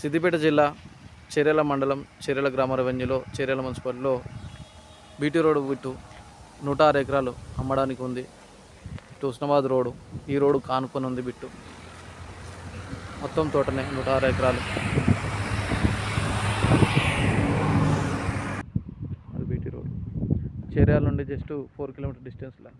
సిద్దిపేట జిల్లా చేరేల మండలం చేరేల గ్రామ రెవెన్యూలో చేరేల మున్సిపాలిటీలో బీటీ రోడ్డు బిట్టు నూట ఆరు ఎకరాలు అమ్మడానికి ఉంది. ఇటు ఉస్నాబాద్ రోడ్డు ఈ రోడ్డు కానుకొని ఉంది బిట్టు. మొత్తం తోటనే నూట ఆరు ఎకరాలు. అది బీటీ రోడ్ చేర్యాల నుండి జస్ట్ ఫోర్ కిలోమీటర్ డిస్టెన్స్లో.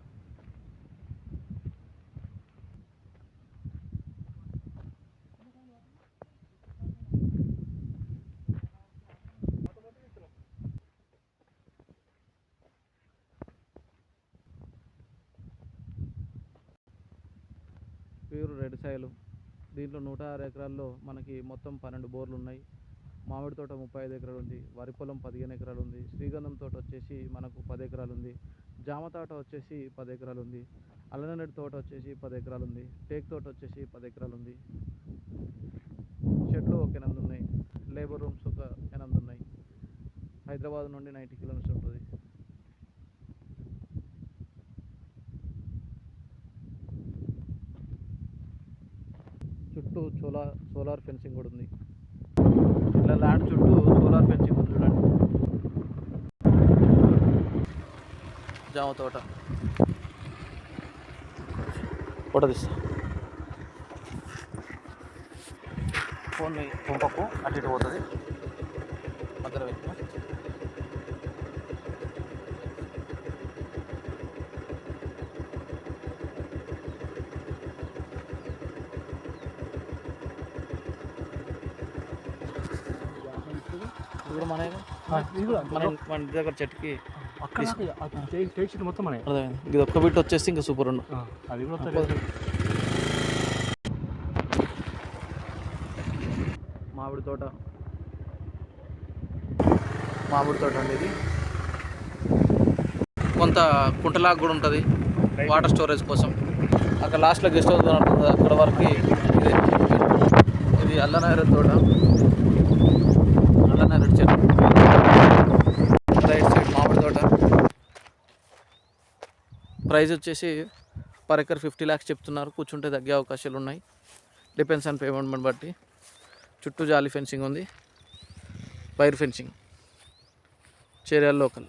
Pure red soil. దీంట్లో నూట ఆరు ఎకరాల్లో మనకి మొత్తం పన్నెండు బోర్లు ఉన్నాయి. మామిడి తోట ముప్పై ఐదు ఎకరాలు ఉంది. వరి పొలం పదిహేను ఎకరాలు ఉంది. శ్రీగంధం తోట వచ్చేసి మనకు పది ఎకరాలు ఉంది. జామ తోట వచ్చేసి పది ఎకరాలు ఉంది. అల్లనేరేడు తోట వచ్చేసి పది ఎకరాలు ఉంది. టేక్ తోట వచ్చేసి పది ఎకరాలు ఉంది. షెడ్లు ఒక ఎనిమిది ఉన్నాయి. లేబర్ రూమ్స్ ఒక ఎనిమిది ఉన్నాయి. హైదరాబాద్ నుండి నైంటీ కిలోమీటర్స్ ఉంటుంది. చుట్టూ సోలార్ సోలార్ ఫెన్సింగ్ కూడా ఉంది. ఇలా ల్యాండ్ చుట్టూ సోలార్ ఫెన్సింగ్ ఉంది చూడండి. జామ తోట. ఫోటో తీస్తా. ఫోన్ పంపకు అటు ఇటు పోతుంది. మధ్యలో పెట్టు. మనమే ఇది కూడా మన మన ఇంటి దగ్గర చెట్టుకి అక్కడ టేక్ షీట్ మొత్తం మనమే అర్థమైంది. ఇది ఒక్క బిట్ వచ్చేసి ఇంకా సూపర్ ఉండు. అది కూడా. మామిడి తోట. మామిడి తోట అండి ఇది. కొంత కుంటలాగా కూడా ఉంటుంది. వాటర్ స్టోరేజ్ కోసం. అక్కడ లాస్ట్లో గెస్ట్ హౌస్ కనబడుతుంది అక్కడ వరకు ఇది. అల్లనేరేడు తోట. అల్లనేరేడు చెట్టు రైట్ సైడ్ మామిడి తోట. ప్రైస్ వచ్చేసి పర్ ఎకర్ ఫిఫ్టీ ల్యాక్స్ చెప్తున్నారు. కూర్చుంటే తగ్గే అవకాశాలు ఉన్నాయి. డిపెండ్స్ ఆన్ పేమెంట్ బట్టి. చుట్టూ జాలి ఫెన్సింగ్ ఉంది. Wire fencing. చేరియాల లోకల్.